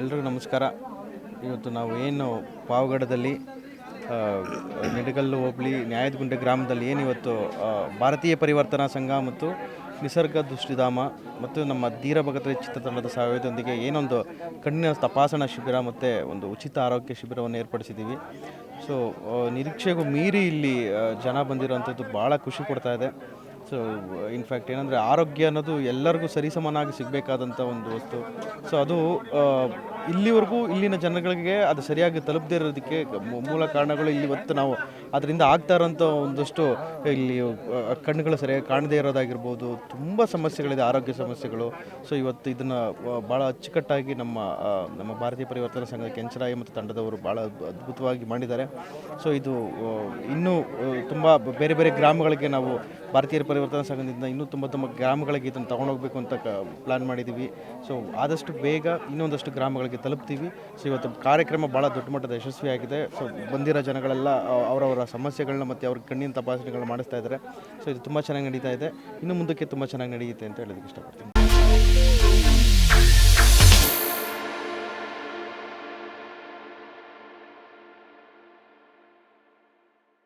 ಎಲ್ರಿಗೂ ನಮಸ್ಕಾರ. ಇವತ್ತು ನಾವು ಏನು ಪಾವಗಡದಲ್ಲಿ ನಿಡಗಲ್ಲು ಹೋಬಳಿ ನ್ಯಾಯದಗುಂಟೆ ಗ್ರಾಮದಲ್ಲಿ ಏನು ಇವತ್ತು ಭಾರತೀಯ ಪರಿವರ್ತನಾ ಸಂಘ ಮತ್ತು ನಿಸರ್ಗ ದೃಷ್ಟಿಧಾಮ ಮತ್ತು ನಮ್ಮ ಧೀರ ಭಗತ ಚಿತ್ರತಂಡದ ಸಹಾಯದೊಂದಿಗೆ ಏನೊಂದು ಕಣ್ಣಿನ ತಪಾಸಣಾ ಶಿಬಿರ ಮತ್ತು ಒಂದು ಉಚಿತ ಆರೋಗ್ಯ ಶಿಬಿರವನ್ನು ಏರ್ಪಡಿಸಿದ್ದೀವಿ. ಸೊ ನಿರೀಕ್ಷೆಗೂ ಮೀರಿ ಇಲ್ಲಿ ಜನ ಬಂದಿರುವಂಥದ್ದು ಭಾಳ ಖುಷಿ ಕೊಡ್ತಾ ಇದೆ. ಸೊ ಇನ್ಫ್ಯಾಕ್ಟ್ ಏನಂದರೆ ಆರೋಗ್ಯ ಅನ್ನೋದು ಎಲ್ಲರಿಗೂ ಸರಿಸಮನಾಗಿ ಸಿಗಬೇಕಾದಂಥ ಒಂದು ವಸ್ತು. ಸೊ, ಅದು ಇಲ್ಲಿವರೆಗೂ ಇಲ್ಲಿನ ಜನಗಳಿಗೆ ಅದು ಸರಿಯಾಗಿ ತಲುಪದೇ ಇರೋದಕ್ಕೆ ಮೂಲ ಕಾರಣಗಳು ಇಲ್ಲಿ ಇವತ್ತು ನಾವು ಅದರಿಂದ ಆಗ್ತಾ ಇರೋಂಥ ಒಂದಷ್ಟು ಇಲ್ಲಿ ಕಣ್ಣುಗಳು ಸರಿಯಾಗಿ ಕಾಣದೇ ಇರೋದಾಗಿರ್ಬೋದು. ತುಂಬ ಸಮಸ್ಯೆಗಳಿದೆ, ಆರೋಗ್ಯ ಸಮಸ್ಯೆಗಳು. ಸೊ, ಇವತ್ತು ಇದನ್ನು ಭಾಳ ಅಚ್ಚುಕಟ್ಟಾಗಿ ನಮ್ಮ ನಮ್ಮ ಭಾರತೀಯ ಪರಿವರ್ತನಾ ಸಂಘದ ಕೆಂಚರಾಯಿ ಮತ್ತು ತಂಡದವರು ಭಾಳ ಅದ್ಭುತವಾಗಿ ಮಾಡಿದ್ದಾರೆ. ಸೊ, ಇದು ಇನ್ನೂ ತುಂಬ ಬೇರೆ ಬೇರೆ ಗ್ರಾಮಗಳಿಗೆ ನಾವು ಭಾರತೀಯ ಪರಿವರ್ತನಾ ಸಂಘದಿಂದ ಇನ್ನೂ ತುಂಬ ತುಂಬ ಗ್ರಾಮಗಳಿಗೆ ಇದನ್ನು ತಗೊಂಡೋಗ್ಬೇಕು ಅಂತ ಪ್ಲ್ಯಾನ್ ಮಾಡಿದ್ದೀವಿ ಸೊ ಆದಷ್ಟು ಬೇಗ ಇನ್ನೊಂದಷ್ಟು ಗ್ರಾಮಗಳಿಗೆ ತಲುಪ್ತೀವಿ. ಸೊ ಇವತ್ತು ಕಾರ್ಯಕ್ರಮ ಭಾಳ ದೊಡ್ಡ ಮಟ್ಟದ ಯಶಸ್ವಿಯಾಗಿದೆ ಸೊ ಬಂದಿರೋ ಜನಗಳೆಲ್ಲ ಅವರವರ ಸಮಸ್ಯೆಗಳನ್ನ ಮತ್ತು ಅವ್ರ ಕಣ್ಣಿನ ತಪಾಸಣೆಗಳನ್ನ ಮಾಡಿಸ್ತಾ ಇದ್ದಾರೆ. ಸೊ ಇದು ತುಂಬ ಚೆನ್ನಾಗಿ ನಡೀತಾ ಇದೆ. ಇನ್ನು ಮುಂದಕ್ಕೆ ತುಂಬ ಚೆನ್ನಾಗಿ ನಡೆಯುತ್ತೆ ಅಂತ ಹೇಳೋದಕ್ಕೆ ಇಷ್ಟಪಡ್ತೀನಿ.